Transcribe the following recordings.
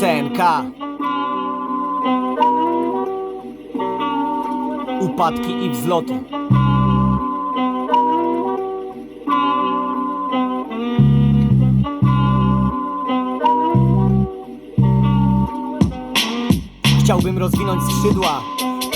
CNK Upadki i wzloty. Chciałbym rozwinąć skrzydła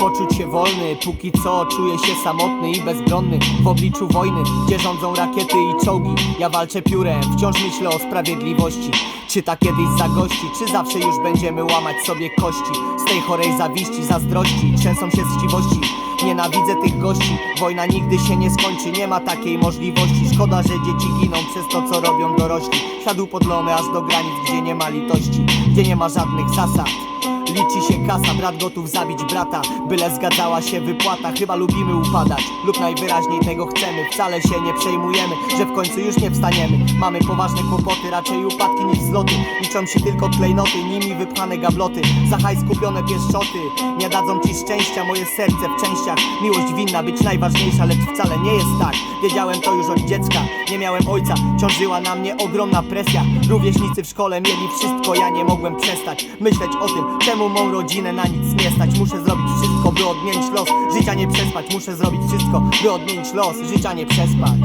Poczuć się wolny, póki co czuję się samotny i bezbronny. W obliczu wojny, gdzie rządzą rakiety i czołgi Ja walczę piórem, wciąż myślę o sprawiedliwości. Czy ta kiedyś zagości, czy zawsze już będziemy łamać sobie kości? Z tej chorej zawiści, zazdrości, trzęsą się z chciwości. Nienawidzę tych gości, wojna nigdy się nie skończy, nie ma takiej możliwości. Szkoda, że dzieci giną przez to, co robią dorośli. Ślad upodlony aż do granic, gdzie nie ma litości. Gdzie nie ma żadnych zasad Liczy się kasa, brat gotów zabić brata Byle zgadzała się wypłata. Chyba lubimy upadać lub najwyraźniej tego chcemy. Wcale się nie przejmujemy, że w końcu już nie wstaniemy. Mamy poważne kłopoty, raczej upadki niż wzloty. Liczą się tylko klejnoty, nimi wypchane gabloty. Zachaj skupione pieszczoty Nie dadzą ci szczęścia, moje serce w częściach Miłość winna być najważniejsza, lecz wcale nie jest tak. Wiedziałem to już od dziecka, nie miałem ojca. Ciążyła na mnie ogromna presja. Rówieśnicy w szkole mieli wszystko, ja nie mogłem przestać Myśleć o tym, czemu mą rodzinę na nic nie stać. Muszę zrobić wszystko, by odmienić los. Życia nie przespać, muszę zrobić wszystko, by odmienić los. Życia nie przespać.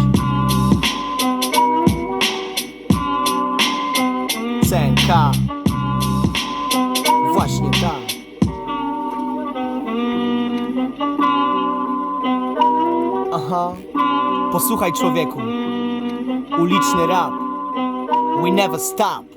CNK Właśnie tak. Aha. Posłuchaj człowieku. Uliczny rap. We never stop